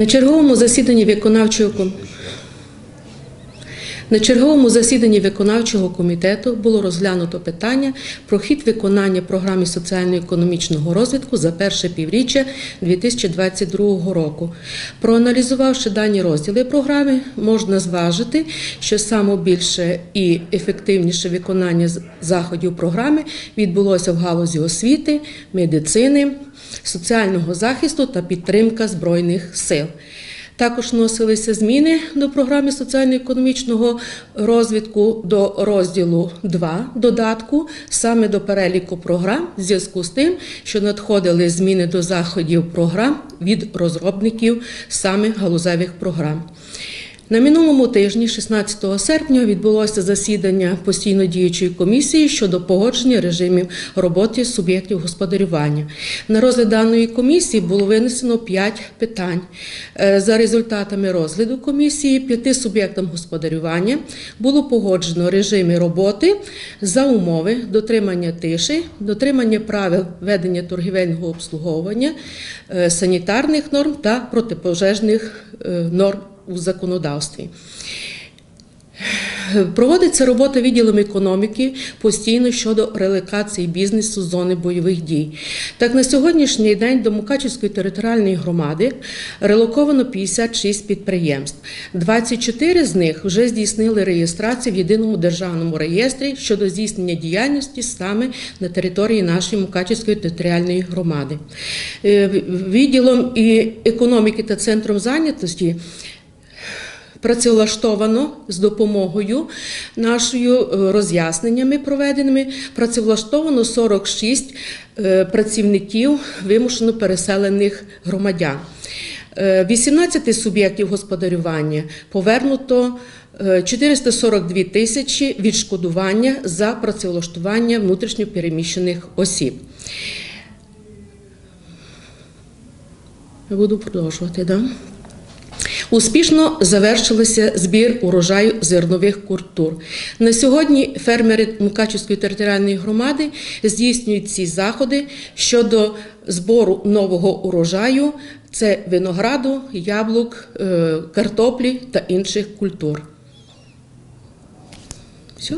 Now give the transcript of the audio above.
На черговому засіданні виконавчого на черговому засіданні виконавчого комітету було розглянуто питання про хід виконання програми соціально-економічного розвитку за перше півріччя 2022 року. Проаналізувавши дані розділи програми, можна зважити, що саме більше і ефективніше виконання заходів програми відбулося в галузі освіти, медицини, соціального захисту та підтримка збройних сил. Також вносилися зміни до програми соціально-економічного розвитку до розділу 2 додатку, саме до переліку програм, в зв'язку з тим, що надходили зміни до заходів програм від розробників саме галузевих програм. На минулому тижні, 16 серпня, відбулося засідання постійно діючої комісії щодо погодження режимів роботи суб'єктів господарювання. На розгляд даної комісії було винесено 5 питань. Е, За результатами розгляду комісії п'яти суб'єктам господарювання було погоджено режими роботи за умови дотримання тиші, дотримання правил ведення торгівельного обслуговування, е, санітарних норм та протипожежних е, норм у законодавстві. Проводиться робота відділом економіки постійно щодо релокації бізнесу з зони бойових дій. Так, на сьогоднішній день до Мукачівської територіальної громади релоковано 56 підприємств. 24 з них вже здійснили реєстрацію в єдиному державному реєстрі щодо здійснення діяльності саме на території нашої Мукачівської територіальної громади. Е, Відділом економіки та центром зайнятості Працевлаштовано з допомогою нашою е, роз'ясненнями проведеними. Працевлаштовано 46 е, працівників вимушено переселених громадян. Е, 18 суб'єктів господарювання повернуто е, 442 тисячі відшкодування за працевлаштування внутрішньопереміщених осіб. Я буду продовжувати, да? Успішно завершилося збір урожаю зернових культур. На сьогодні фермери Мукачівської територіальної громади здійснюють ці заходи щодо збору нового урожаю це винограду, яблук, е, картоплі та інших культур. Все?